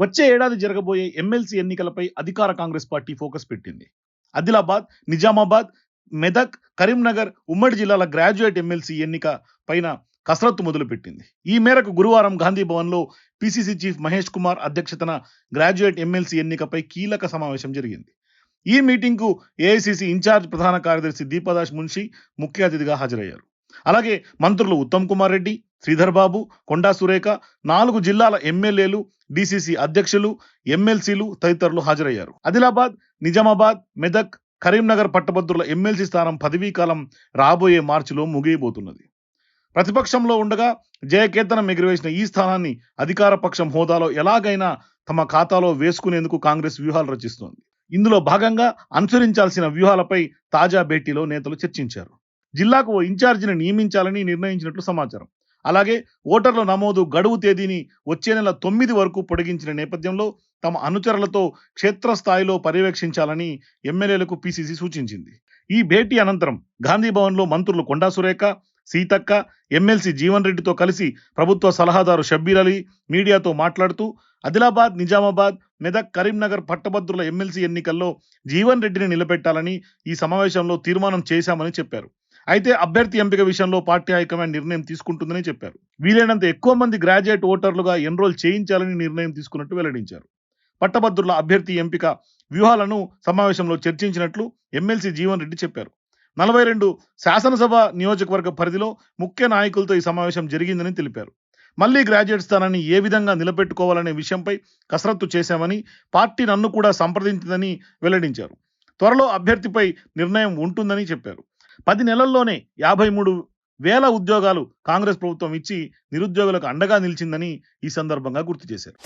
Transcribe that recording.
వచ్చే ఏడాది జరగబోయే ఎమ్మెల్సీ ఎన్నికలపై అధికార కాంగ్రెస్ పార్టీ ఫోకస్ పెట్టింది. ఆదిలాబాద్ నిజామాబాద్ మెదక్ కరీంనగర్ ఉమ్మడి జిల్లాల గ్రాడ్యుయేట్ ఎమ్మెల్సీ ఎన్నిక పైన కసరత్తు మొదలుపెట్టింది. ఈ మేరకు గురువారం గాంధీ భవన్లో పిసిసి చీఫ్ మహేష్ కుమార్ అధ్యక్షతన గ్రాడ్యుయేట్ ఎమ్మెల్సీ ఎన్నికపై కీలక సమావేశం జరిగింది. ఈ మీటింగ్కు ఏఐసిసి ఇన్ఛార్జ్ ప్రధాన కార్యదర్శి దీపదాస్ మున్షి ముఖ్య అతిథిగా హాజరయ్యారు. అలాగే మంత్రులు ఉత్తమ్ కుమార్ రెడ్డి శ్రీధర్ బాబు కొండా సురేఖ నాలుగు జిల్లాల ఎమ్మెల్యేలు డిసిసి అధ్యక్షులు ఎమ్మెల్సీలు తదితరులు హాజరయ్యారు. ఆదిలాబాద్ నిజామాబాద్ మెదక్ కరీంనగర్ పట్టభద్రుల ఎమ్మెల్సీ స్థానం పదవీ కాలం రాబోయే మార్చిలో ముగియబోతున్నది. ప్రతిపక్షంలో ఉండగా జయకేతనం ఎగురవేసిన ఈ స్థానాన్ని అధికార పక్షం హోదాలో ఎలాగైనా తమ ఖాతాలో వేసుకునేందుకు కాంగ్రెస్ వ్యూహాలు రచిస్తోంది. ఇందులో భాగంగా అనుసరించాల్సిన వ్యూహాలపై తాజా భేటీలో నేతలు చర్చించారు. జిల్లాకు ఓ ఇన్ఛార్జిని నియమించాలని నిర్ణయించినట్లు సమాచారం. అలాగే ఓటర్ల నమోదు గడువు తేదీని వచ్చే నెల తొమ్మిది వరకు పొడిగించిన నేపథ్యంలో తమ అనుచరులతో క్షేత్రస్థాయిలో పర్యవేక్షించాలని ఎమ్మెల్యేలకు పిసిసి సూచించింది. ఈ భేటీ అనంతరం గాంధీ భవన్లో మంత్రులు కొండా సురేఖ సీతక్క ఎమ్మెల్సీ జీవన్ రెడ్డితో కలిసి ప్రభుత్వ సలహాదారు షబ్బీర్ అలీ మీడియాతో మాట్లాడుతూ ఆదిలాబాద్ నిజామాబాద్ మెదక్ కరీంనగర్ పట్టభద్రుల ఎమ్మెల్సీ ఎన్నికల్లో జీవన్ రెడ్డిని నిలబెట్టాలని ఈ సమావేశంలో తీర్మానం చేశామని చెప్పారు. అయితే అభ్యర్థి ఎంపిక విషయంలో పార్టీ హైకమాండ్ నిర్ణయం తీసుకుంటుందని చెప్పారు. వీలైనంత ఎక్కువ మంది గ్రాడ్యుయేట్ ఓటర్లుగా ఎన్రోల్ చేయించాలని నిర్ణయం తీసుకున్నట్టు వెల్లడించారు. పట్టభద్రుల అభ్యర్థి ఎంపిక వ్యూహాలను సమావేశంలో చర్చించినట్లు ఎమ్మెల్సీ జీవన్ రెడ్డి చెప్పారు. నలభై రెండు శాసనసభ నియోజకవర్గ పరిధిలో ముఖ్య నాయకులతో ఈ సమావేశం జరిగిందని తెలిపారు. మళ్ళీ గ్రాడ్యుయేట్ స్థానాన్ని ఏ విధంగా నిలబెట్టుకోవాలనే విషయంపై కసరత్తు చేశామని పార్టీ నన్ను కూడా సంప్రదించిందని వెల్లడించారు. త్వరలో అభ్యర్థిపై నిర్ణయం ఉంటుందని చెప్పారు. పది నెలల్లోనే యాభై మూడు వేల ఉద్యోగాలు కాంగ్రెస్ ప్రభుత్వం ఇచ్చి నిరుద్యోగులకు అండగా నిలిచిందని ఈ సందర్భంగా గుర్తు చేశారు.